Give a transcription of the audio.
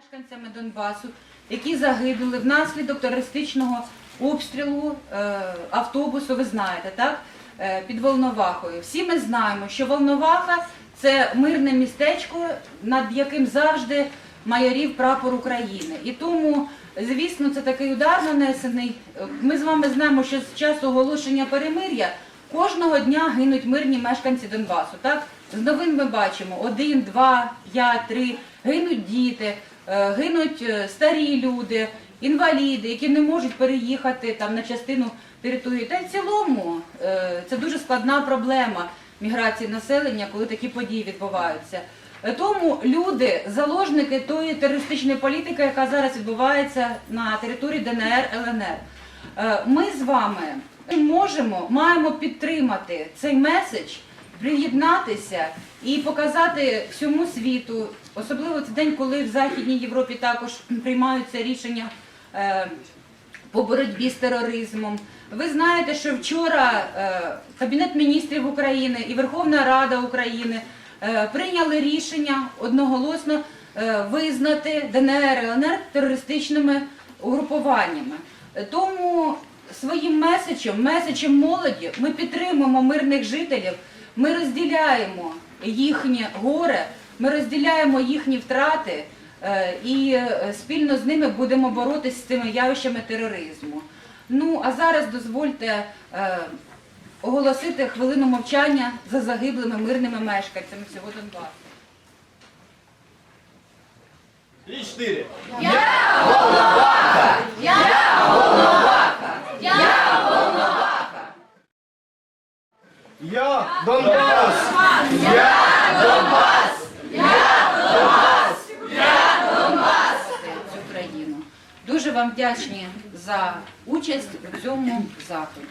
мешканцями Донбасу, які загинули внаслідок терористичного обстрілу е, автобусу, ви знаєте, так? Е, під Волновахою. Всі ми знаємо, що Волноваха це мирне містечко, над яким завжди майорів прапор України. І тому, звісно, це такий удар нанесений. Ми з вами знаємо, що з часу оголошення перемир'я кожного дня гинуть мирні мешканці Донбасу. Так? З новин ми бачимо один, два, п'ять, три, гинуть діти, е, гинуть е, старі люди, інваліди, які не можуть переїхати там на частину території. Та й в цілому е, це дуже складна проблема міграції населення, коли такі події відбуваються. Тому люди, заложники тої терористичної політики, яка зараз відбувається на території ДНР ЛНР. Ми з вами можемо, маємо підтримати цей меседж, приєднатися і показати всьому світу, особливо в цей день, коли в Західній Європі також приймаються рішення е, по боротьбі з тероризмом. Ви знаєте, що вчора е, Кабінет міністрів України і Верховна Рада України е, прийняли рішення одноголосно визнати ДНР і ЛНР терористичними угрупуваннями. Тому своїм меседжем, меседжем молоді, ми підтримуємо мирних жителів, ми розділяємо їхнє горе, ми розділяємо їхні втрати е, і е, спільно з ними будемо боротися з цими явищами тероризму. Ну а зараз дозвольте е, оголосити хвилину мовчання за загиблими мирними мешканцями всього Донбасу. І чотири. Я Донбас! цю країну. Дуже вам вдячні за участь у цьому заході.